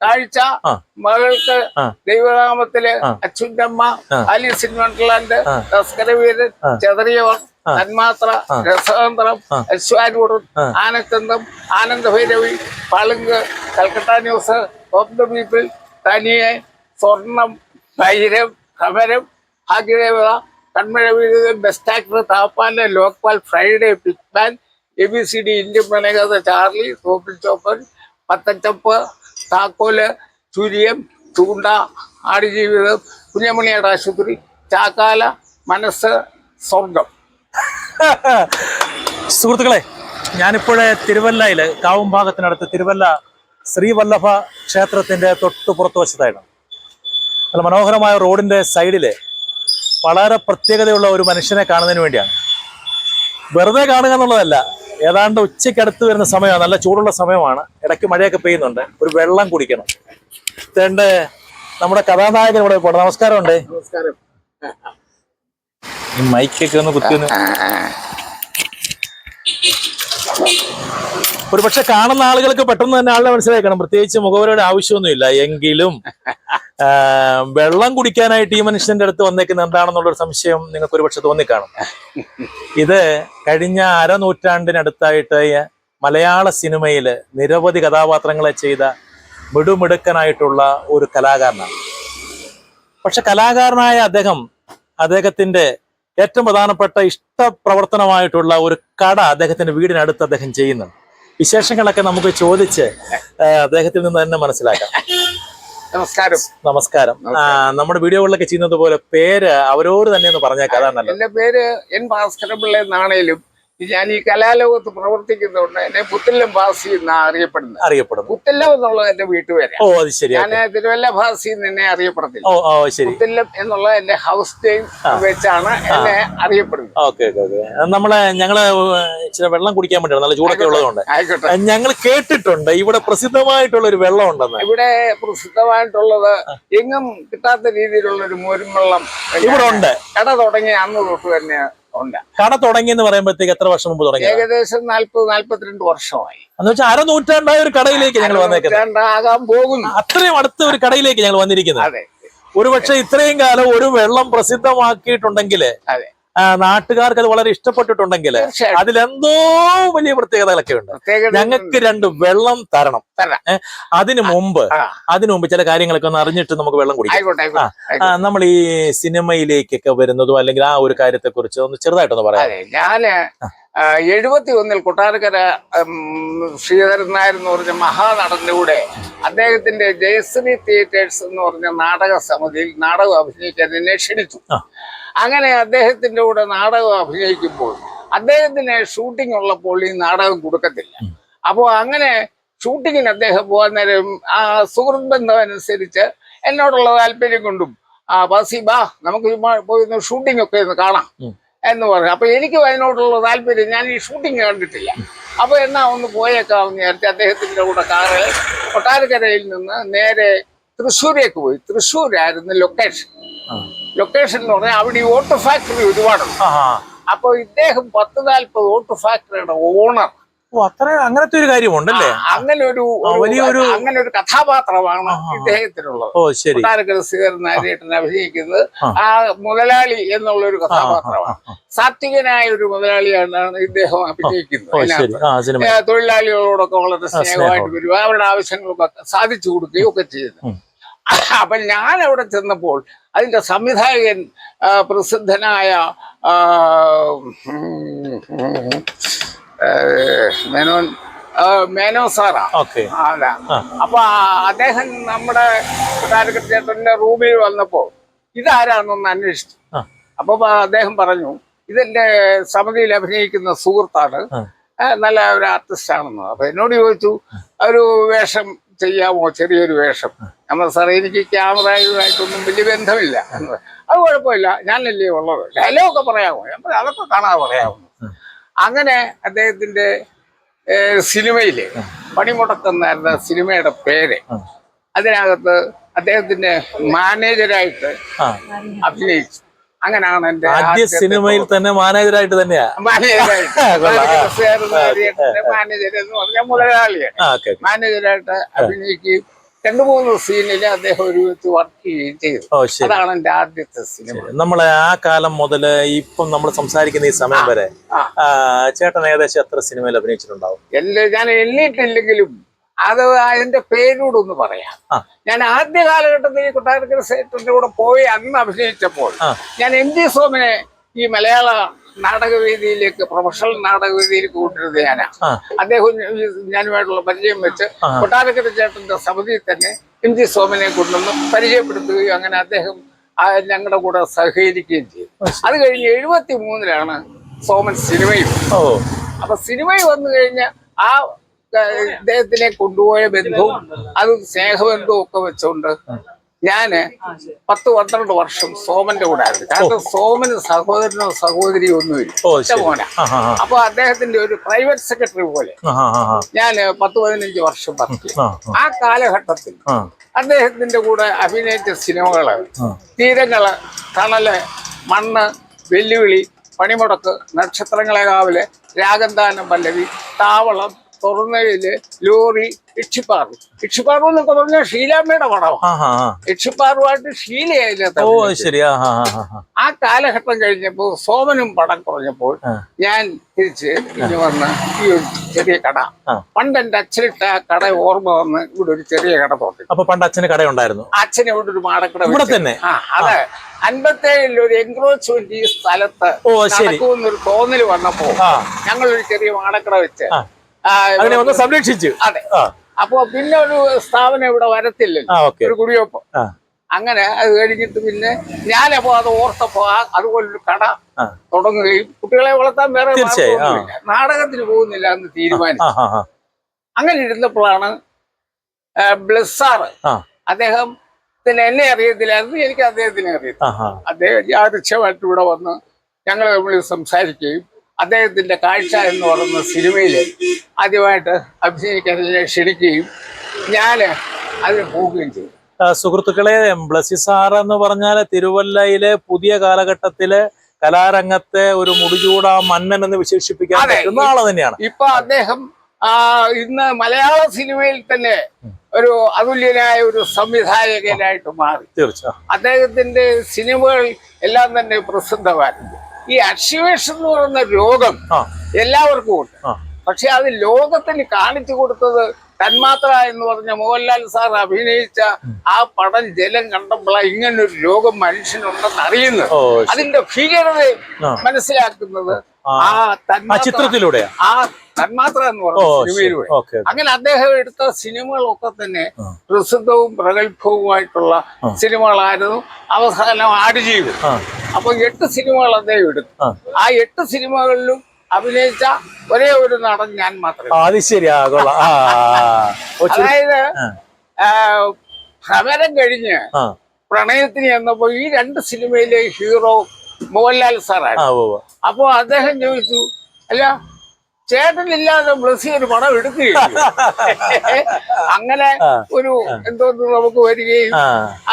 കാഴ്ച. മകൾക്ക്. ദൈവനാമത്തിൽ. അച്യുതമ്മ. ആലീസ് ഇൻ വണ്ടർലാൻഡ് ആ. തസ്കരവീരൻ ചതറിയവർ Thanmathra Rasathanthram അശ്വാരൂർ Aanachandam Aanandam Aanandabhairavi Palunku Calcutta news of the people Thaniye Swarnam Vairam Samaram Bhagyadevatha കൺമഴ വീഴുക best actor താപ്പാന്റെ Lokpal Friday Pigman A B C D Indian Pranayakatha Charlie Thoppil Joppan പത്തച്ചപ്പ് താക്കോൽ ചുരിയം ചൂണ്ട ആടുജീവിതം കുഞ്ഞമണിയുടെ ആശുപത്രി ചാക്കാല മനസ്സ് സ്വർഗം. സുഹൃത്തുക്കളെ ഞാനിപ്പോഴേ തിരുവല്ലയിൽ കാവുംഭാഗത്തിനടുത്ത് തിരുവല്ല ശ്രീവല്ലഭ ക്ഷേത്രത്തിന്റെ തൊട്ട് പുറത്തു വശത്തായിട്ടാണ്. നല്ല മനോഹരമായ റോഡിന്റെ സൈഡിൽ വളരെ പ്രത്യേകതയുള്ള ഒരു മനുഷ്യനെ കാണുന്നതിന് വേണ്ടിയാണ്. വെറുതെ കാണുക എന്നുള്ളതല്ല. ഏതാണ്ട് ഉച്ചയ്ക്കടുത്ത് വരുന്ന സമയമാണ്. നല്ല ചൂടുള്ള സമയമാണ്. ഇടയ്ക്ക് മഴയൊക്കെ പെയ്യുന്നുണ്ട്. ഒരു വെള്ളം കുടിക്കണം. തേണ്ട നമ്മുടെ കഥാനായകൻ ഇവിടെ പോട്ടെ നമസ്കാരമുണ്ട്. നമസ്കാരം. ഈ മൈക്കൊക്കെ ഒന്ന് കുത്തി ഒന്ന്. ഒരു പക്ഷെ കാണുന്ന ആളുകൾക്ക് പെട്ടെന്ന് തന്നെ ആളിനെ മനസ്സിലാക്കണം പ്രത്യേകിച്ച് മുഖവരയുടെ ആവശ്യമൊന്നുമില്ല. എങ്കിലും വെള്ളം കുടിക്കാനായിട്ട് ഈ മനുഷ്യന്റെ അടുത്ത് വന്നേക്കുന്നത് എന്താണെന്നുള്ളൊരു സംശയം നിങ്ങൾക്ക് ഒരുപക്ഷെ തോന്നിക്കാണും. ഇത് കഴിഞ്ഞ അരനൂറ്റാണ്ടിനടുത്തായിട്ട് മലയാള സിനിമയിൽ നിരവധി കഥാപാത്രങ്ങളെ ചെയ്ത മിടുമിടുക്കനായിട്ടുള്ള ഒരു കലാകാരനാണ്. പക്ഷെ കലാകാരനായ അദ്ദേഹം അദ്ദേഹത്തിന്റെ ഏറ്റവും പ്രധാനപ്പെട്ട ഇഷ്ടപ്രവർത്തനമായിട്ടുള്ള ഒരു കട അദ്ദേഹത്തിന്റെ വീടിനടുത്ത് അദ്ദേഹം ചെയ്യുന്നുണ്ട്. വിശേഷങ്ങളൊക്കെ നമുക്ക് ചോദിച്ച് അദ്ദേഹത്തിൽ നിന്ന് തന്നെ മനസ്സിലാക്കാം. നമസ്കാരം. നമസ്കാരം. നമ്മുടെ വീഡിയോകളിലൊക്കെ ചെയ്യുന്നത് പോലെ പേര് അവരോട് തന്നെ ഒന്ന് പറഞ്ഞേക്കാം എന്റെ പേര് എൻ ഭാസ്കരപിള്ള എന്നാണേലും ഞാൻ ഈ കലാലോകത്ത് പ്രവർത്തിക്കുന്നതുകൊണ്ട് എന്നെ പുത്തല്ലം ഭാസി എന്നാ അറിയപ്പെടുന്നത്. അറിയപ്പെടുന്നു. പുത്തല്ലം എന്നുള്ളത് എന്റെ വീട്ടുപേര് ഓ അത് ശരി. ഞാൻ തിരുവല്ല ഭാസി എന്ന് എന്നെ അറിയപ്പെടത്തില്ല ഓ ഓ ശരി. പുത്തല്ലം എന്നുള്ളത് എന്റെ ഹൗസ് ടൈം വെച്ചാണ് എന്നെ അറിയപ്പെടുന്നത്. Okay okay okay. നമ്മളെ ഞങ്ങൾ ഇച്ചിരി വെള്ളം കുടിക്കാൻ വേണ്ടിയാണ്. നല്ല ചൂടൊക്കെ ഉള്ളതുകൊണ്ട്. ആയിക്കോട്ടെ. ഞങ്ങൾ കേട്ടിട്ടുണ്ട്. ഇവിടെ പ്രസിദ്ധമായിട്ടുള്ള ഒരു വെള്ളം ഉണ്ടെന്ന് ഇവിടെ പ്രസിദ്ധമായിട്ടുള്ളത് എങ്ങും കിട്ടാത്ത രീതിയിലുള്ള ഒരു മോരും വെള്ളം ഇവിടെ ഉണ്ട്. കട തുടങ്ങിയ അന്ന് തൊട്ട് തന്നെ ഉണ്ട് കട തുടങ്ങി എന്ന് പറയുമ്പോഴത്തേക്ക് എത്ര വർഷം മുമ്പ് തുടങ്ങി ഏകദേശം നാല്പത് നാല്പത്തിരണ്ട് വർഷമായി. എന്ന് വെച്ചാൽ അരനൂറ്റാണ്ടായ ഒരു കടയിലേക്ക് ഞങ്ങൾ വന്നേക്കുന്നത്. പോകുന്നു. അത്രയും അടുത്ത ഒരു കടയിലേക്ക് ഞങ്ങൾ വന്നിരിക്കുന്നത്. ഒരുപക്ഷെ ഇത്രയും കാലം ഒരു വെള്ളം പ്രസിദ്ധമാക്കിയിട്ടുണ്ടെങ്കിൽ അതെ. നാട്ടുകാർക്ക് അത് വളരെ ഇഷ്ടപ്പെട്ടിട്ടുണ്ടെങ്കിൽ അതിലെന്തോ വലിയ പ്രത്യേകതകളൊക്കെ ഉണ്ട്. ഞങ്ങൾക്ക് രണ്ട് വെള്ളം തരണം. അതിനു മുമ്പ് അതിനു മുമ്പ് ചില കാര്യങ്ങളൊക്കെ ഒന്ന് അറിഞ്ഞിട്ട് നമുക്ക് വെള്ളം കുടിക്കാം. നമ്മൾ ഈ സിനിമയിലേക്കൊക്കെ വരുന്നതും അല്ലെങ്കിൽ ആ ഒരു കാര്യത്തെ കുറിച്ച് ഒന്ന് ചെറുതായിട്ടൊന്ന് പറയാം ഞാൻ എഴുപത്തി ഒന്നിൽ കൊട്ടാരക്കര ശ്രീധരൻ നായർ എന്ന് പറഞ്ഞ മഹാനടന്റെ കൂടെ അദ്ദേഹത്തിന്റെ ജയശ്രീ തിയേറ്റേഴ്സ് എന്ന് പറഞ്ഞ നാടക സമിതിയിൽ നാടകം അഭിനയിക്കാൻ എന്നെ ക്ഷണിച്ചു. അങ്ങനെ അദ്ദേഹത്തിന്റെ കൂടെ നാടകം അഭിനയിക്കുമ്പോൾ അദ്ദേഹത്തിന് ഷൂട്ടിംഗ് ഉള്ളപ്പോൾ ഈ നാടകം കൊടുക്കത്തില്ല. അപ്പോൾ അങ്ങനെ ഷൂട്ടിങ്ങിന് അദ്ദേഹം പോകാൻ നേരം ആ സുഹൃത്ത് ബന്ധം അനുസരിച്ച് എന്നോടുള്ള താല്പര്യം കൊണ്ടും ആ ബസി ബാ നമുക്ക് ചുമ്മാ പോയി ഒന്ന് ഷൂട്ടിംഗ് ഒക്കെ ഒന്ന് കാണാം. എന്ന് പറഞ്ഞു. അപ്പൊ എനിക്ക് അതിനോടുള്ള താല്പര്യം ഞാൻ ഈ ഷൂട്ടിംഗ് കണ്ടിട്ടില്ല. അപ്പൊ എന്നാ ഒന്ന് പോയേക്കാമെന്ന് വിചാരിച്ച് അദ്ദേഹത്തിന്റെ കൂടെ കാറ് കൊട്ടാരക്കരയിൽ നിന്ന് നേരെ തൃശ്ശൂരേക്ക് പോയി. തൃശ്ശൂരായിരുന്നു ലൊക്കേഷൻ. ലൊക്കേഷൻ എന്ന് പറഞ്ഞാൽ അവിടെ ഈ ഓട്ടോ ഫാക്ടറി ഒരുപാടുണ്ട്. ആ, ആ. അപ്പൊ ഇദ്ദേഹം പത്ത് നാൽപ്പത് ഓട്ടോ ഫാക്ടറിയുടെ ഓണർ അത്ര അങ്ങനത്തെ ഒരു കാര്യമുണ്ടല്ലേ? അങ്ങനെ ഒരു വലിയൊരു- അങ്ങനെ ഒരു കഥാപാത്രമാണ്. ഇദ്ദേഹത്തിനുള്ളത്. ഓ ശരി. നാരായണൻ അഭിനയിക്കുന്നത് ആ. മുതലാളി എന്നുള്ള ഒരു കഥാപാത്രമാണ്. സാത്വികനായ ഒരു മുതലാളിയാണ് ഇദ്ദേഹം അഭിനയിക്കുന്നത്. തൊഴിലാളികളോടൊക്കെ വളരെ സ്നേഹമായിട്ട് വരിക വരും. അവരുടെ ആവശ്യങ്ങളൊക്കെ സാധിച്ചു കൊടുക്കുകയും ഒക്കെ ചെയ്യുന്നു. ഉം. അപ്പൊ ഞാൻ അവിടെ ചെന്നപ്പോൾ അതിന്റെ സംവിധായകൻ പ്രസിദ്ധനായ മേനോൻ മേനോ സാറാ. ഓക്കെ. അതാ. അപ്പൊ അദ്ദേഹം നമ്മുടെ കൊട്ടാരക്കര ചേട്ടന്റെ റൂമിൽ വന്നപ്പോ ഇതാരാണെന്ന് അന്വേഷിച്ചു. അപ്പൊ അദ്ദേഹം പറഞ്ഞു ഇതെന്റെ സമിതിയിൽ അഭിനയിക്കുന്ന സുഹൃത്താണ്. നല്ല ഒരു ആർട്ടിസ്റ്റ് ആണെന്ന്. അപ്പൊ എന്നോട് ചോദിച്ചു ഒരു വേഷം ചെയ്യാമോ ചെറിയൊരു വേഷം? നമ്മൾ സാറേ എനിക്ക് ക്യാമറയുമായിട്ടൊന്നും വലിയ ബന്ധമില്ല. അത് കുഴപ്പമില്ല. ഞാനല്ലേ ഉള്ളത്. ഡയലോഗൊക്കെ പറയാമോ? അതൊക്കെ കാണാതെ പറയാമോ? അങ്ങനെ അദ്ദേഹത്തിന്റെ സിനിമയിൽ പണിമുടക്കുന്നായിരുന്ന സിനിമയുടെ പേര്. അതിനകത്ത് അദ്ദേഹത്തിന്റെ മാനേജരായിട്ട് അഭിനയിച്ചു. അങ്ങനെയാണ് എന്റെ ആദ്യ സിനിമയിൽ തന്നെ മാനേജരായിട്ട് തന്നെയാ? മാനേജറായിട്ട് മാനേജർ എന്ന് പറഞ്ഞ മുതലാളിയാണ് ആ മാനേജരായിട്ട് അഭിനയിക്കുകയും രണ്ടു മൂന്ന് സീനിൽ അദ്ദേഹം ഒരു വർക്ക് ചെയ്യുകയും ചെയ്തു. അതാണ് എന്റെ ആദ്യത്തെ സിനിമ. നമ്മളെ ആ കാലം മുതൽ ഇപ്പം നമ്മൾ സംസാരിക്കുന്ന ഈ സമയം വരെ ചേട്ടൻ ഏകദേശം എത്ര സിനിമയിൽ അഭിനയിച്ചിട്ടുണ്ടാവും? എല്ലാ ഞാൻ എണ്ണിയിട്ടില്ലെങ്കിലും അത് അതിന്റെ പേരോട് ഒന്ന് പറയാം. ഞാൻ ആദ്യ കാലഘട്ടത്തിൽ ഈ കൊട്ടാരക്കര സേറ്ററിന്റെ കൂടെ പോയി അന്ന് അഭിനയിച്ചപ്പോൾ ഞാൻ എം ജി സോമിനെ ഈ മലയാള നാടകവേദിയിലേക്ക് പ്രൊഫഷണൽ നാടകവേദിയിലേക്ക് കൊണ്ടിരുന്നത് ഞാനാ. അദ്ദേഹം ഞാനുമായിട്ടുള്ള പരിചയം വെച്ച്. കൊട്ടാരക്കര ചേട്ടന്റെ സമിതിയിൽ തന്നെ എം ജി സോമനെ കൊണ്ടുവന്ന് പരിചയപ്പെടുത്തുകയും അങ്ങനെ അദ്ദേഹം ഞങ്ങളുടെ കൂടെ സഹകരിക്കുകയും ചെയ്തു. അത് കഴിഞ്ഞ് എഴുപത്തി മൂന്നിലാണ് സോമൻ സിനിമയിൽ ഓ. അപ്പൊ സിനിമയിൽ വന്നു കഴിഞ്ഞ ആ ഇദ്ദേഹത്തിനെ കൊണ്ടുപോയ ബന്ധവും അതും സ്നേഹബന്ധവും ഒക്കെ വെച്ചുകൊണ്ട് ഞാൻ പത്ത് പന്ത്രണ്ട് വർഷം സോമന്റെ കൂടെ ആയിരുന്നു. കാരണം സോമന് സഹോദരനോ സഹോദരിയോ ഒന്നുമില്ല. മോനാ. അപ്പൊ അദ്ദേഹത്തിന്റെ ഒരു പ്രൈവറ്റ് സെക്രട്ടറി പോലെ ഞാൻ പത്ത് പതിനഞ്ച് വർഷം പറഞ്ഞു ആ കാലഘട്ടത്തിൽ അദ്ദേഹത്തിന്റെ കൂടെ അഭിനയിച്ച സിനിമകൾ തീരങ്ങൾ തണൽ മണ്ണ് വെല്ലുവിളി പണിമുടക്ക് നക്ഷത്രങ്ങളെ കാവൽ രാഗന്താനം പല്ലവി താവളം തുറന്നയിൽ ലോറി ഇക്ഷിപ്പാറു ഇക്ഷിപ്പാറു എന്നൊക്കെ പറഞ്ഞാൽ ഷീലാമ്മയുടെ പടമാണ് ഇക്ഷിപ്പാറുമായിട്ട് ഓ ശരി. ആ കാലഘട്ടം കഴിഞ്ഞപ്പോ സോമനും പടം കുറഞ്ഞപ്പോൾ ഞാൻ തിരിച്ച് ഇനി വന്ന് ഈ ഒരു ചെറിയ കട. പണ്ട് എന്റെ അച്ഛനിട്ട ആ കട ഓർമ്മ വന്ന് ഇവിടെ ഒരു ചെറിയ കട തോന്നി. അപ്പൊ പണ്ട് അച്ഛന് കട ഉണ്ടായിരുന്നു അച്ഛൻ ഇവിടെ ഒരു മാടക്കട ഇവിടെ. തന്നെ? ആ അതെ. അൻപത്തേഴിൽ ഒരു എൻക്രോച്ച്മെന്റ് ഈ സ്ഥലത്ത് നടക്കുമെന്നൊരു തോന്നൽ വന്നപ്പോ ഞങ്ങൾ ഒരു ചെറിയ മാടക്കട വെച്ച് അതിനെ ഒന്ന് സംരക്ഷിച്ചു. അതെ. അപ്പോ പിന്നെ ഒരു സ്ഥാപനം ഇവിടെ വരത്തില്ലല്ലോ. ഒരു കുടിയൊപ്പം അങ്ങനെ അത് കഴിഞ്ഞിട്ട് പിന്നെ ഞാനപ്പോ അത് ഓർത്തപ്പോ അതുപോലൊരു കട തുടങ്ങുകയും കുട്ടികളെ വളർത്താൻ വേറെ. നാടകത്തിന് പോകുന്നില്ല എന്ന് തീരുമാനിച്ചു. അങ്ങനെ ഇരുന്നപ്പോഴാണ് ബ്ലസ്സാറ് അദ്ദേഹം പിന്നെ എന്നെ അറിയത്തില്ലായിരുന്നു എനിക്ക് അദ്ദേഹത്തിനെ അറിയത്തില്ല. അദ്ദേഹം യാദൃച്ഛമായിട്ട് ഇവിടെ വന്ന് ഞങ്ങൾ തമ്മിൽ സംസാരിക്കുകയും അദ്ദേഹത്തിന്റെ കാഴ്ച എന്ന് പറയുന്ന സിനിമയിൽ ആദ്യമായിട്ട് അഭിനയിക്കാൻ ക്ഷണിക്കുകയും ഞാൻ അതിന് പോവുകയും ചെയ്തു. സുഹൃത്തുക്കളെ ബ്ലസി സാർ എന്ന് പറഞ്ഞാൽ തിരുവല്ലയിലെ പുതിയ കാലഘട്ടത്തിലെ കലാരംഗത്തെ ഒരു മുടിചൂടാ മന്നൻ എന്ന് വിശേഷിപ്പിക്കാൻ അതെ. പറ്റുന്ന ആൾ തന്നെയാണ്. ഇപ്പൊ അദ്ദേഹം ഇന്ന് മലയാള സിനിമയിൽ തന്നെ ഒരു അതുല്യനായ ഒരു സംവിധായകനായിട്ട് മാറി. തീർച്ചയായും. അദ്ദേഹത്തിന്റെ സിനിമകൾ എല്ലാം തന്നെ പ്രസിദ്ധമായിരുന്നു. ഈ അക്ഷിവേഷൻ എന്ന് പറയുന്ന രോഗം എല്ലാവർക്കും ഉണ്ട്. പക്ഷെ അത് ലോകത്തിന് കാണിച്ചു കൊടുത്തത് തന്മാത്ര എന്ന് പറഞ്ഞ മോഹൻലാൽ സാർ അഭിനയിച്ച ആ പടം ജലം കണ്ടപ്പോഴാണ് ഇങ്ങനൊരു രോഗം മനുഷ്യനുണ്ടെന്ന് അറിയുന്നത്. അതിന്റെ ഭീകരത. മനസ്സിലാക്കുന്നത് ആ. ആ ആ തന്മാത്ര എന്ന് പറഞ്ഞ അങ്ങനെ അദ്ദേഹം എടുത്ത സിനിമകളൊക്കെ തന്നെ. പ്രസിദ്ധവും പ്രഗത്ഭവുമായിട്ടുള്ള സിനിമകളായിരുന്നു. അവസാനം ആടുജീവിതം. ആ. അപ്പൊ എട്ട് സിനിമകൾ അദ്ദേഹം എടുത്തു. ആ. എട്ട് സിനിമകളിലും അഭിനയിച്ച ഒരേ ഒരു നടൻ ഞാൻ മാത്രമേ അത് അതായത്. ആ, കഴിഞ്ഞ് പ്രണയത്തിന് ചെന്നപ്പോ ഈ രണ്ട് സിനിമയിലെ ഹീറോ മോഹൻലാൽ സാറാണ്. അപ്പോ അദ്ദേഹം ചോദിച്ചു അല്ല ചേട്ടനില്ലാതെ ബ്ലസ്സി ഒരു പണം എടുക്കുകയും അങ്ങനെ ഒരു എന്തോന്ന് നമുക്ക് വരികയും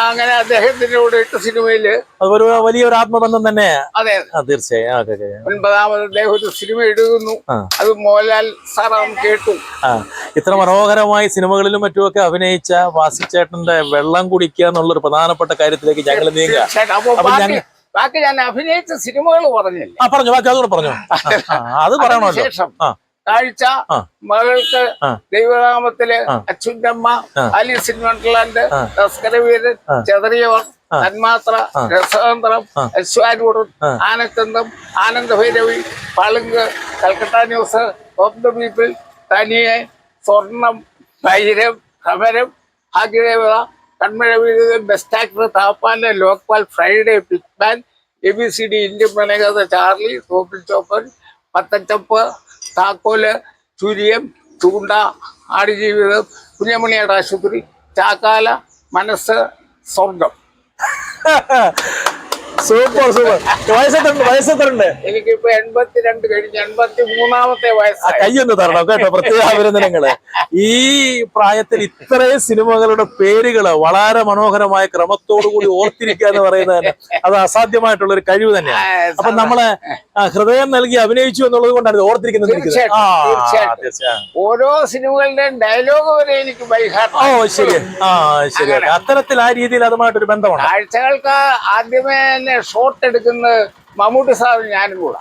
അങ്ങനെ അദ്ദേഹത്തിന്റെ കൂടെ എട്ട് സിനിമയിൽ ഒരു വലിയൊരു ആത്മബന്ധം തന്നെ. അതെ. തീർച്ചയായും. ഒൻപതാമത് അദ്ദേഹം ഒരു സിനിമ എടുക്കുന്നു. അത് മോഹൻലാൽ സാറാണ് കേട്ടു. ഇത്ര മനോഹരമായി സിനിമകളിലും മറ്റുമൊക്കെ അഭിനയിച്ച വാസിച്ചേട്ടന്റെ വെള്ളം കുടിക്കുക എന്നുള്ളൊരു പ്രധാനപ്പെട്ട കാര്യത്തിലേക്ക് ഞങ്ങൾ നീങ്ങുക. ബാക്കി ഞാൻ അഭിനയിച്ച സിനിമകൾ പറഞ്ഞില്ല ആ പറഞ്ഞു ബാക്കി അതുകൂടെ പറഞ്ഞു അത് പറയണമല്ലോ ശേഷം കാഴ്ച മകൾക്ക് ദൈവരാമത്തിൽ ദൈവനാമത്തിൽ അലി അച്യുറ്റമ്മ ആ. ആലീസ് ഇൻ വണ്ടർലാൻഡ് ആ. തസ്കരവീരൻ. ചെതറിയവർ. തന്മാത്ര. രസതന്ത്രം. അശ്വാരൂഢം ആ. Aanandam Aanandabhairavi Palunku Calcutta news of the people Thaniye Swarnam Vairam Samaram Bhagyadevatha കൺമഴ വീഴുക best actor താപ്പാന്റെ Lokpal Friday Pigman A B C D Indian മനകഥ Charlie Thoppil Joppan പത്തച്ചപ്പ് താക്കോൽ സൂര്യം ചൂണ്ട ആടുജീവിതം കുഞ്ഞമണിയുടെ ആശുപത്രി ചാക്കാല മനസ്സ് സ്വർഗം സൂപ്പർ സൂപ്പർ വയസ്സെത്രണ്ട് വയസ്സെത്രണ്ട്? എനിക്കിപ്പോ എൺപത്തിരണ്ട് കഴിഞ്ഞ് എൺപത്തി മൂന്നാമത്തെ വയസ്സ് കൈ കയ്യൊന്ന് തരണം കേട്ടോ പ്രത്യേക അഭിനന്ദനങ്ങൾ. ഈ പ്രായത്തിൽ ഇത്രയും സിനിമകളുടെ പേരുകൾ വളരെ മനോഹരമായ ക്രമത്തോടു കൂടി ഓർത്തിരിക്കുക എന്ന് പറയുന്നത് തന്നെ അത് അസാധ്യമായിട്ടുള്ള ഒരു കഴിവ് തന്നെയാണ്. അപ്പൊ നമ്മളെ ഹൃദയം നൽകി അഭിനയിച്ചു എന്നുള്ളത് കൊണ്ടാണ് ഓർത്തിരിക്കുന്നത് ഓരോ സിനിമകളുടെയും ഡയലോഗ് വരെ എനിക്ക് ഓ ശരി. ആ ശരി. അത്തരത്തിൽ ആ രീതിയിൽ അതുമായിട്ടൊരു ബന്ധമാണ് ആഴ്ചകൾക്ക് ആദ്യമേ തന്നെ ഷോട്ട് എടുക്കുന്നത് മമ്മൂട്ടി സാറും ഞാനും കൂടെ.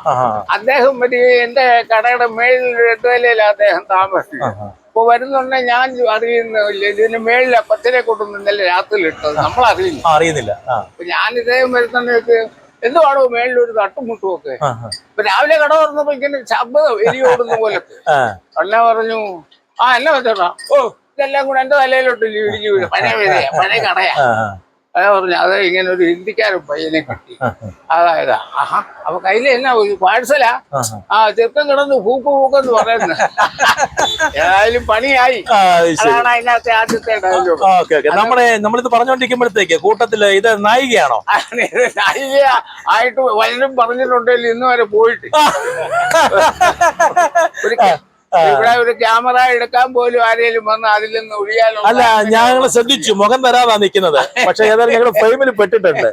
അദ്ദേഹം ഒരു എന്റെ കടയുടെ മേളിൽ എട്ടുവലയിൽ അദ്ദേഹം താമസിക്കും. അപ്പൊ വരുന്നുണ്ടെ ഞാൻ അറിയുന്നില്ല ഇതിന് മേളിൽ പച്ചരെ കൊണ്ടൊന്നും ഇന്നലെ രാത്രി ഇട്ടത്. നമ്മൾ അറിയില്ല അറിയുന്നില്ല. അപ്പൊ ഞാൻ ഇദ്ദേഹം വരുന്നുണ്ടെങ്കിൽ എന്തുവാണോ മേളിൽ ഒരു തട്ടുമുട്ടും ഒക്കെ. ഇപ്പൊ രാവിലെ കട തുറന്നപ്പോ ഇങ്ങനെ ശബ്ദം എലി ഓടുന്ന പോലെ അണ്ണ പറഞ്ഞു ആ എന്നെ വെച്ചോട്ടാ? ഓ ഇതെല്ലാം കൂടെ എന്റെ തലയിലോട്ട് ഇടിഞ്ഞു വീഴും. പഴയ പഴയ കടയാ. അതാ പറഞ്ഞു അത് ഇങ്ങനെ ഒരു ഹിന്ദിക്കാരൻ പയ്യനെ കട്ടി. അതായത് ആഹാ അപ്പൊ കയ്യിൽ എന്നാ ഒരു പാഴ്സലാ? ആ, ചെറുക്കം കിടന്ന് പൂക്ക് പൂക്കെന്ന് പറയുന്നു. ഏതായാലും പണിയായി. അതാണ് അതിനകത്തെ ആദ്യത്തെ ഡയലോഗ് നമ്മുടെ നമ്മളിത് പറഞ്ഞോണ്ടിരിക്കുമ്പോഴത്തേക്ക് കൂട്ടത്തിൽ ഇത് നായികയാണോ? നായിക ആയിട്ട് വല്ലതും പറഞ്ഞിട്ടുണ്ടെങ്കിൽ ഇന്ന് വരെ പോയിട്ട്. ഇവിടെ ഒരു ക്യാമറ എടുക്കാൻ പോലും ആരെങ്കിലും വന്ന് അതിൽ നിന്ന് ഒഴിയാനുള്ള അല്ല ഞങ്ങൾ ശ്രദ്ധിച്ചു. മുഖം തരാതാ നിൽക്കുന്നത്. പക്ഷെ ഏതായാലും ഞങ്ങളുടെ ഫ്രെയിമിൽ പെട്ടിട്ടുണ്ട്.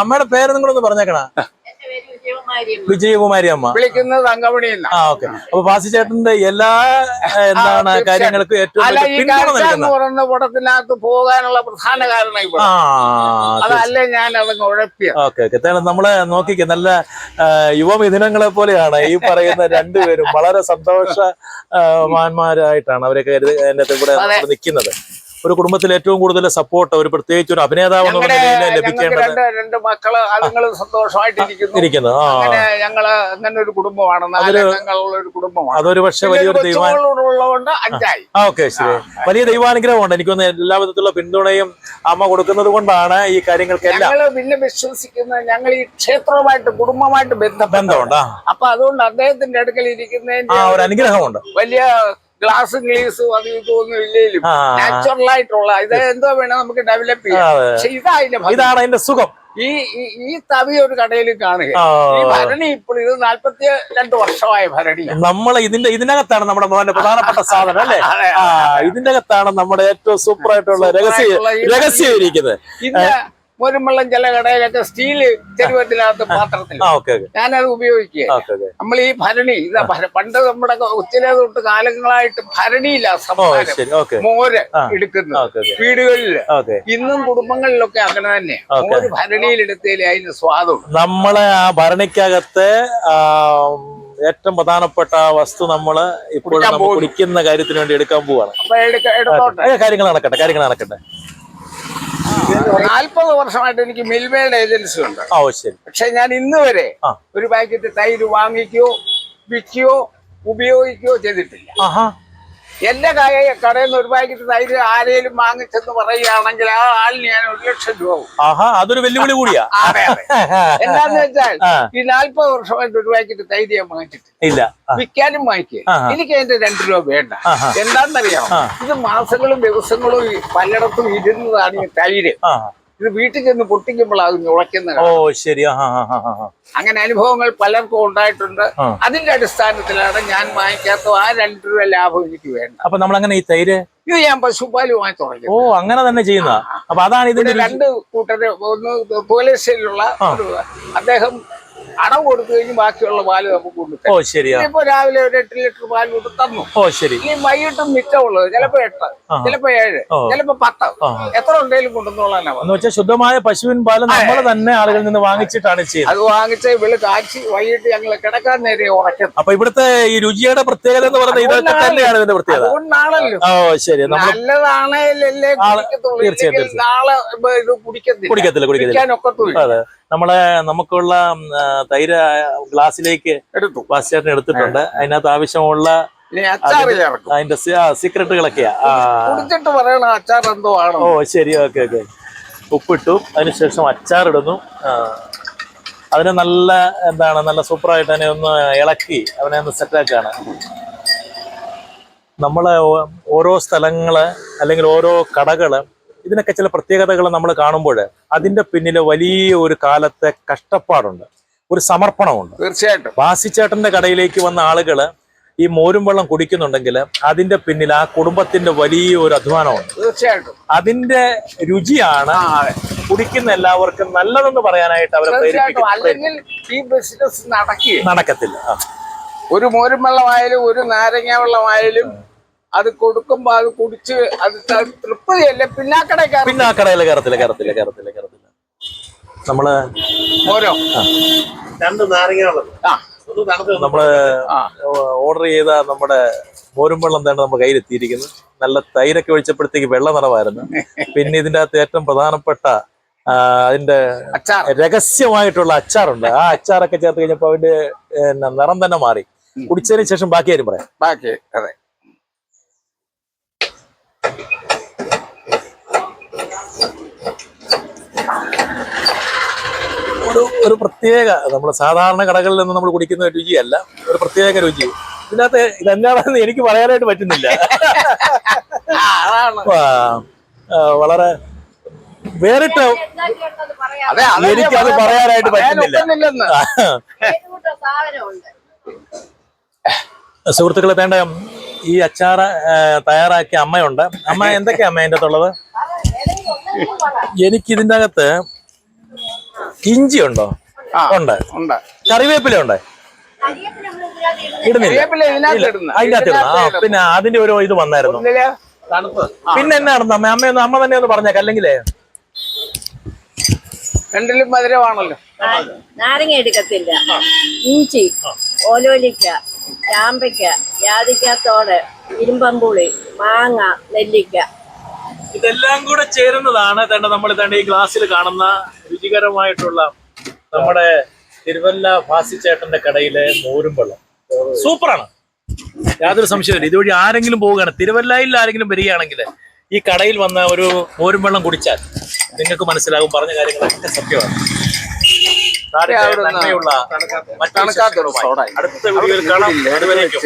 അമ്മയുടെ പേര് നിങ്ങളൊന്ന് പറഞ്ഞേക്കണ. വിജയകുമാരി അമ്മ വിളിക്കുന്നത് തങ്കമണി എന്നാ. ആ ഓക്കെ. അപ്പൊ ബാസി ചേട്ടന്റെ എല്ലാ എന്താണ്. കാര്യങ്ങൾക്കും ഏറ്റവും പറയുന്ന പടത്തിനകത്ത് പോകാനുള്ള പ്രധാന കാരണം ഇവിടെ. അതല്ലേ ഞാൻ അതങ്ങ് കുഴപ്പിയ ഓക്കെ. ഓക്കെ നമ്മൾ നോക്കിക്കേ നല്ല യുവമിഥുനങ്ങളെ പോലെയാണ് ഈ പറയുന്ന രണ്ടുപേരും. വളരെ സന്തോഷ മാന്മാരായിട്ടാണ് അവരൊക്കെ എന്റെ കൂടെ നിൽക്കുന്നത്. ഒരു കുടുംബത്തിൽ ഏറ്റവും കൂടുതൽ സപ്പോർട്ട് ഒരു പ്രത്യേകിച്ച് ഒരു അഭിനേതാവ് എന്നുള്ള നിലയിൽ ലഭിക്കേണ്ടത്? രണ്ട് മക്കൾ അതുങ്ങളും സന്തോഷമായിട്ടിരിക്കുന്നു. ഇരിക്കുന്നത് ആ. ഞങ്ങൾ അങ്ങനെ ഒരു കുടുംബമാണ്. നാല് അംഗങ്ങളുള്ള ഒരു കുടുംബമാണ്. അതൊരു പക്ഷെ വലിയൊരു ദൈവാൻ കൊച്ചുങ്ങളുള്ളതുകൊണ്ട് അഞ്ചായി. ആ ഓക്കെ ശരി. വലിയ ദൈവാനുഗ്രഹമുണ്ട്. എനിക്കൊന്ന് എല്ലാ വിധത്തിലുള്ള പിന്തുണയും അമ്മ കൊടുക്കുന്നത് കൊണ്ടാണ് ഈ കാര്യങ്ങൾക്കെല്ലാം. ഞങ്ങൾ പിന്നെ വിശ്വസിക്കുന്ന ഞങ്ങൾ ഈ ക്ഷേത്രവുമായിട്ട് കുടുംബമായിട്ട് ബന്ധപ്പെട്ട ബന്ധമുണ്ട് അപ്പൊ അതുകൊണ്ട് അദ്ദേഹത്തിന്റെ അടുക്കൽ ഇരിക്കുന്നതിന്റെ ആ ഒരു അനുഗ്രഹമുണ്ട്. വലിയ ഗ്ലാസും ഗ്ലീസും അത് ഇതൊന്നും ഇല്ലേലും ആ. നാച്ചുറൽ ആയിട്ടുള്ള ഇത് എന്തോ വേണം നമുക്ക് ഡെവലപ്പ് ചെയ്യാം. പക്ഷെ ഇതായില്ല ഇതാണ് അതിന്റെ സുഖം. ഈ ഈ- ഈ തവി ഒരു കടയിൽ കാണുക ഈ ഭരണി ഇപ്പോൾ ഇത് നാല്പത്തി രണ്ട് വർഷമായ ഭരണി. നമ്മൾ ഇതിന്റെ ഇതിനകത്താണ് നമ്മുടെ മോഹന്റെ പ്രധാനപ്പെട്ട സാധനം അല്ലേ? അകത്താണ് നമ്മുടെ ഏറ്റവും സൂപ്പർ ആയിട്ടുള്ള രഹസ്യ രഹസ്യം ഇരിക്കുന്നത്. ഇന്ന് മുരുമ്പള്ളം ചില കടയിലൊക്കെ സ്റ്റീൽ ചെരുവത്തിനകത്ത് പാത്രത്തിൽ. ഞാനത് ഉപയോഗിക്കുക നമ്മൾ ഈ ഭരണി ഇതാ പണ്ട് നമ്മുടെ കൊച്ചിലെ തൊട്ട് കാലങ്ങളായിട്ട് ഭരണിയില്ല സംസ്കാരം മോര് എടുക്കുന്നു വീടുകളിൽ ഇന്നും കുടുംബങ്ങളിലൊക്കെ അങ്ങനെ തന്നെ. മോര് ഭരണിയിലെടുത്തേലേ അതിന് സ്വാദും. നമ്മളെ ആ ഭരണിക്കകത്ത് ഏറ്റവും പ്രധാനപ്പെട്ട വസ്തു നമ്മൾ പോകുന്നു. കുടിക്കുന്ന കാര്യത്തിന് വേണ്ടി എടുക്കാൻ പോവാണ്. കാര്യങ്ങൾ നടക്കട്ടെ കാര്യങ്ങൾ നടക്കട്ടെ. നാൽപ്പത് വർഷമായിട്ട് എനിക്ക് മിൽമയുടെ ഏജൻസി ഉണ്ട്. ആ ഓ ശരി. പക്ഷെ ഞാൻ ഇന്ന് വരെ. ഒരു പാക്കറ്റ് തൈര് വാങ്ങിക്കോ വിൽക്കുകയോ ഉപയോഗിക്കുകയോ ചെയ്തിട്ടില്ല. എന്റെ കയ കടയിൽ നിന്ന് ഒരു പാക്കറ്റ് തൈര് ആരെയും വാങ്ങിച്ചെന്ന് പറയുകയാണെങ്കിൽ ആ ആളിന് ഞാൻ ഒരു ലക്ഷം രൂപ. ആഹാ അതൊരു വെല്ലുവിളി കൂടിയാ അതെ, അതെ. എന്താന്ന് വെച്ചാൽ. ഈ നാല്പത് വർഷമായിട്ട് ഒരു പാക്കറ്റ് തൈര് ഞാൻ വാങ്ങിച്ചിട്ട് ഇല്ല വിൽക്കാനും വാങ്ങിക്കുക. എനിക്ക് അതിന്റെ രണ്ട് രൂപ വേണ്ട എന്താണെന്നറിയാം. ഇത് മാസങ്ങളും ദിവസങ്ങളും പലയിടത്തും ഇരുന്നതാണ് ഈ തൈര് ഇത് വീട്ടിൽ ചെന്ന് പൊട്ടിക്കുമ്പോൾ അത് മുളയ്ക്കുന്ന ഓ ശരി. അങ്ങനെ അനുഭവങ്ങൾ പലർക്കും ഉണ്ടായിട്ടുണ്ട്. അതിന്റെ അടിസ്ഥാനത്തിലാണ് ഞാൻ വാങ്ങിക്കാത്ത ആ രണ്ട് രൂപ ലാഭം എനിക്ക് വേണ്ട അപ്പൊ നമ്മൾ അങ്ങനെ ഈ തൈര്? ഇത് ഞാൻ പശുപാൽ വാങ്ങി തുടങ്ങി ഓ അങ്ങനെ തന്നെ ചെയ്യുന്ന അപ്പൊ അതാണ് ഇതിന്റെ. രണ്ട് കൂട്ടരെ ഒന്ന് പോലീസിലുള്ള അദ്ദേഹം അടവ് കൊടുത്തു കഴിഞ്ഞ് ബാക്കിയുള്ള പാൽ നമുക്ക് കൊടുക്കാം. ഓ ശരി ഇപ്പൊ രാവിലെ ഒരു എട്ട് ലിറ്റർ പാൽ കൊണ്ട് തന്നു. ഓ ശരി. ഈ വൈകിട്ടും മിച്ചമുള്ളത് ചിലപ്പോ എട്ട്. ചിലപ്പോ ഏഴ്. ചിലപ്പോ പത്ത്. എത്ര ഉണ്ടെങ്കിലും കൊണ്ടുവന്നോളാനാ എന്ന് വെച്ചാൽ ശുദ്ധമായ പശുവിൻ പാൽ നമ്മൾ തന്നെ ആളുകളിൽ നിന്ന് വാങ്ങിച്ചിട്ടാണ് ചെയ്യുന്നത്. അത് വാങ്ങിച്ച് ഇവൾ കാച്ചി വൈകിട്ട് ഞങ്ങൾ കിടക്കാൻ നേരെ ഉറക്കുന്നത് അപ്പൊ ഇവിടുത്തെ ഈ രുചിയുടെ പ്രത്യേകത എന്ന് പറയുന്നത് ഇതൊക്കെ തന്നെയാണ് ഇതിന്റെ പ്രത്യേകത. ഓ ശരി. നല്ലതാണേലല്ലേ തീർച്ചയായിട്ടും നാളെ ഇത് കുടിക്കത്തില്ല. കുടിക്കത്തില്ല കുടിക്കത്തില്ല. നമ്മളെ നമുക്കുള്ള തൈര് ഗ്ലാസ്സിലേക്ക് എടുത്തു. വാസ്ചേട്ടൻ എടുത്തിട്ടുണ്ട്. അതിനകത്ത് ആവശ്യമുള്ള അതിന്റെ സീക്രട്ടുകളൊക്കെയാ അച്ചാർ എന്തോ ആണോ? ഓ ശരി. Okay okay. ഉപ്പിട്ടു. അതിനുശേഷം അച്ചാറിടുന്നു ഇടുന്നു. അതിനെ നല്ല എന്താണ് നല്ല സൂപ്പറായിട്ട് അതിനെ ഒന്ന് ഇളക്കി അവനെ ഒന്ന് സെറ്റാക്കാണ് നമ്മളെ ഓരോ സ്ഥലങ്ങൾ അല്ലെങ്കിൽ ഓരോ കടകൾ ഇതിനൊക്കെ ചില പ്രത്യേകതകൾ നമ്മൾ കാണുമ്പോൾ അതിന്റെ പിന്നിൽ വലിയ ഒരു കാലത്തെ കഷ്ടപ്പാടുണ്ട്. ഒരു സമർപ്പണമുണ്ട്. തീർച്ചയായിട്ടും. വാസിച്ചേട്ടന്റെ കടയിലേക്ക് വന്ന ആളുകൾ ഈ മോരും വെള്ളം കുടിക്കുന്നുണ്ടെങ്കിൽ അതിന്റെ പിന്നിൽ ആ കുടുംബത്തിന്റെ വലിയ ഒരു അധ്വാനമുണ്ട്. തീർച്ചയായിട്ടും. അതിന്റെ രുചിയാണ് കുടിക്കുന്ന എല്ലാവർക്കും നല്ലതെന്ന് പറയാനായിട്ട് അവരെ അല്ലെങ്കിൽ ഈ ബിസിനസ് നടക്കില്ല. നടക്കത്തില്ല. ഒരു മോരും വെള്ളമായാലും ഒരു നാരങ്ങ വെള്ളമായാലും അത് കൊടുക്കുമ്പോ അത് കുടിച്ച് അത് തൃപ്തിയല്ലേ? പിന്നാക്കടയിൽ പിന്നാക്കടയിൽ കയറത്തില്ല കയറത്തില്ല കയറത്തില്ല കയറത്തില്ല നമ്മൾ ഓരോ. രണ്ട് നാരങ്ങ നമ്മൾ ഓർഡർ ചെയ്ത നമ്മുടെ മോരും വെള്ളം തന്നെ നമ്മുടെ കയ്യിലെത്തിയിരിക്കുന്നു. നല്ല തൈരൊക്കെ ഒഴിച്ചപ്പോഴത്തേക്ക് വെള്ള നിറമായിരുന്നു പിന്നെ ഇതിന്റെ അകത്ത് ഏറ്റവും പ്രധാനപ്പെട്ട അതിന്റെ അച്ചാർ. രഹസ്യമായിട്ടുള്ള അച്ചാറുണ്ട്. ആ അച്ചാറൊക്കെ ചേർത്ത് കഴിഞ്ഞപ്പോ അതിന്റെ നിറം തന്നെ മാറി. കുടിച്ചതിന് ശേഷം ബാക്കി കാര്യം പറയാം. ബാക്കി അതെ. ഒരു പ്രത്യേക നമ്മൾ സാധാരണ കടകളിൽ നിന്ന് നമ്മൾ കുടിക്കുന്ന രുചിയല്ല ഒരു പ്രത്യേക രുചി. ഇതിനകത്ത് ഇതെന്താണെന്ന് എനിക്ക് പറയാനായിട്ട് പറ്റുന്നില്ല. വളരെ വേറിട്ട എനിക്കത് പറയാനായിട്ട് പറ്റുന്നില്ല. സുഹൃത്തുക്കളെ വേണ്ട ഈ അച്ചാറ് തയ്യാറാക്കിയ അമ്മയുണ്ട്. അമ്മ എന്തൊക്കെയാ അമ്മ അതിന്റെ അകത്തുള്ളത് പറ, ഏതെങ്കിലും ഒന്നെങ്കിലും പറ. എനിക്ക് ഇതിന്റെ അകത്ത് ഇഞ്ചി ഉണ്ടോ ഉണ്ട്. ഉണ്ട്. കറിവേപ്പില ഉണ്ട്. ഇടുന്നില്ല. അകത്ത് പിന്നെ അതിന്റെ ഒരു ഇത് വന്നായിരുന്നു. പിന്നെ എന്നായിരുന്നു? അമ്മ അമ്മയൊന്ന് അമ്മ തന്നെ ഒന്ന് പറഞ്ഞേക്ക അല്ലെങ്കിലേ? രണ്ടിലും മധുരമാണല്ലോ. നാരങ്ങ എടുക്കത്തില്ല. ഇഞ്ചി ഓലോലിക്ക ചാമ്പയ്ക്ക ജാതിക്കാത്തോട് ഇരുമ്പമ്പുളി മാങ്ങ നെല്ലിക്ക. ഇതെല്ലാം കൂടെ ചേരുന്നതാണ് തന്നെ നമ്മൾ തന്നെ ഈ ഗ്ലാസ്സിൽ കാണുന്ന രുചികരമായിട്ടുള്ള നമ്മുടെ തിരുവല്ല ഭാസിച്ചേട്ടന്റെ കടയിലെ മോരും വെള്ളം. സൂപ്പറാണ്. യാതൊരു സംശയമില്ല ഇതുവഴി ആരെങ്കിലും പോവുകയാണ് തിരുവല്ലയിൽ ആരെങ്കിലും വരികയാണെങ്കിൽ ഈ കടയിൽ വന്ന ഒരു മോരും വെള്ളം കുടിച്ചാൽ നിങ്ങൾക്ക് മനസ്സിലാകും പറഞ്ഞ കാര്യങ്ങളൊക്കെ സത്യമാണ്. അടുത്ത വീഡിയോയിൽ കാണാം. അതുവരേക്കും.